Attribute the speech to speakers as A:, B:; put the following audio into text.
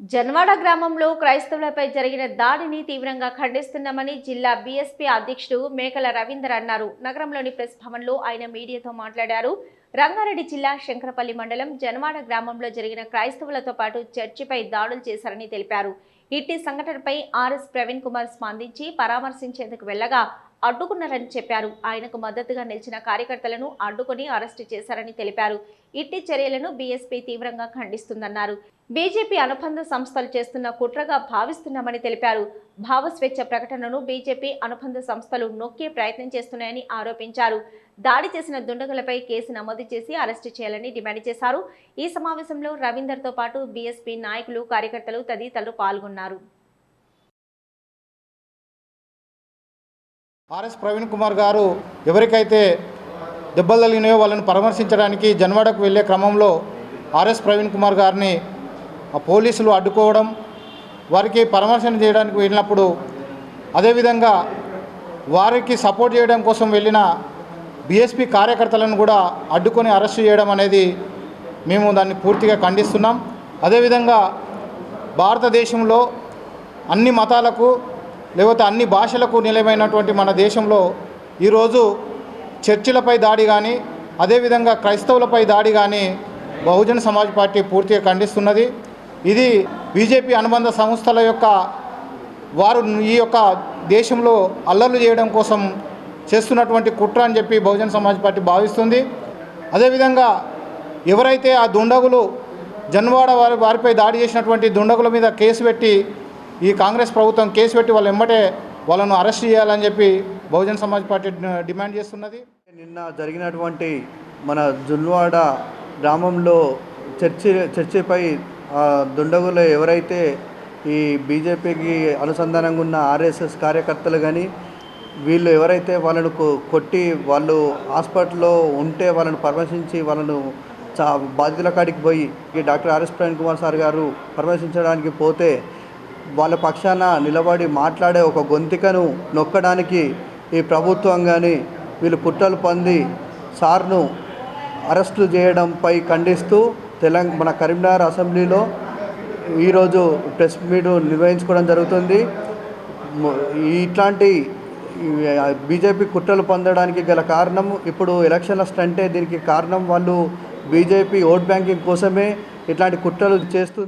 A: జన్వాడ గ్రామంలో క్రైస్తవులపై జరిగిన దాడిని తీవ్రంగా ఖండిస్తున్నామని జిల్లా బీఎస్పీ అధ్యక్షుడు మేకల రవీందర్ అన్నారు. నగరంలోని ప్రెస్ భవన్లో ఆయన మీడియాతో మాట్లాడారు. రంగారెడ్డి జిల్లా శంకరపల్లి మండలం జన్వాడ గ్రామంలో జరిగిన క్రైస్తవులతో పాటు చర్చిపై దాడులు చేశారని తెలిపారు. ఇట్టి సంఘటనపై ఆర్ఎస్ ప్రవీణ్ కుమార్ స్పందించి పరామర్శించేందుకు వెళ్ళగా అడ్డుకున్నారని చెప్పారు. ఆయనకు మద్దతుగా నిలిచిన కార్యకర్తలను అడ్డుకుని అరెస్టు చేశారని తెలిపారు. ఇట్టి చర్యలను బీఎస్పీ తీవ్రంగా ఖండిస్తుందన్నారు. బీజేపీ అనుబంధ సంస్థలు చేస్తున్న కుట్రగా భావిస్తున్నామని తెలిపారు. భావస్వేచ్ఛ ప్రకటనను బీజేపీ అనుబంధ సంస్థలు నొక్కే ప్రయత్నం చేస్తున్నాయని ఆరోపించారు. దాడి చేసిన దుండగులపై కేసు నమోదు చేసి అరెస్టు చేయాలని డిమాండ్ చేశారు. ఈ సమావేశంలో రవీందర్తో పాటు బీఎస్పీ నాయకులు కార్యకర్తలు తదితరులు పాల్గొన్నారు.
B: ఆర్ఎస్ ప్రవీణ్ కుమార్ గారు ఎవరికైతే దెబ్బలు తగిలినాయో వాళ్ళని పరామర్శించడానికి జన్వాడకు వెళ్ళే క్రమంలో ఆర్ఎస్ ప్రవీణ్ కుమార్ గారిని ఆ పోలీసులు అడ్డుకోవడం వారికి పరామర్శన చేయడానికి వెళ్ళినప్పుడు అదేవిధంగా వారికి సపోర్ట్ చేయడం కోసం వెళ్ళిన బీఎస్పీ కార్యకర్తలను కూడా అడ్డుకొని అరెస్ట్ చేయడం అనేది మేము దాన్ని పూర్తిగా ఖండిస్తున్నాం. అదేవిధంగా భారతదేశంలో అన్ని మతాలకు లేకపోతే అన్ని భాషలకు నిలయమైనటువంటి మన దేశంలో ఈరోజు చర్చిలపై దాడి కానీ అదేవిధంగా క్రైస్తవులపై దాడి కానీ బహుజన సమాజ్ పార్టీ పూర్తిగా ఖండిస్తున్నది. ఇది బీజేపీ అనుబంధ సంస్థల యొక్క వారు ఈ యొక్క దేశంలో అల్లర్లు చేయడం కోసం చేస్తున్నటువంటి కుట్ర అని చెప్పి బహుజన సమాజ్ పార్టీ భావిస్తుంది. అదేవిధంగా ఎవరైతే ఆ దుండగులు జన్వాడ వారి వారిపై దాడి చేసినటువంటి దుండగుల మీద కేసు పెట్టి ఈ కాంగ్రెస్ ప్రభుత్వం కేసు పెట్టి వాళ్ళు వెంబటే వాళ్ళను అరెస్ట్ చేయాలని చెప్పి బహుజన సమాజ్ పార్టీ డిమాండ్ చేస్తున్నది.
C: నిన్న జరిగినటువంటి మన జున్వాడ గ్రామంలో చర్చి చర్చిపై దుండగులు ఎవరైతే ఈ బీజేపీకి అనుసంధానంగా ఉన్న ఆర్ఎస్ఎస్ కార్యకర్తలు కానీ వీళ్ళు ఎవరైతే వాళ్ళను కొట్టి వాళ్ళు హాస్పిటల్లో ఉంటే వాళ్ళను పరామర్శించి వాళ్ళను బాధితుల కాడికి పోయి ఈ doctor RS Praveen Kumar sir గారు పరామర్శించడానికి పోతే వాళ్ళ పక్షాన నిలబడి మాట్లాడే ఒక గొంతికను నొక్కడానికి ఈ ప్రభుత్వం కానీ వీళ్ళు పుట్టలు పొంది సార్ను అరెస్టులు చేయడంపై ఖండిస్తూ తెలంగాణ మన కరీంనగర్ అసెంబ్లీలో ఈరోజు ప్రెస్ మీట్ నిర్వహించుకోవడం జరుగుతుంది. ఇట్లాంటి బీజేపీ కుట్రలు పొందడానికి గల కారణం ఇప్పుడు ఎలక్షన్ల స్టంటే దీనికి కారణం వాళ్ళు బీజేపీ ఓట్ బ్యాంకింగ్ కోసమే ఇట్లాంటి కుట్రలు చేస్తూ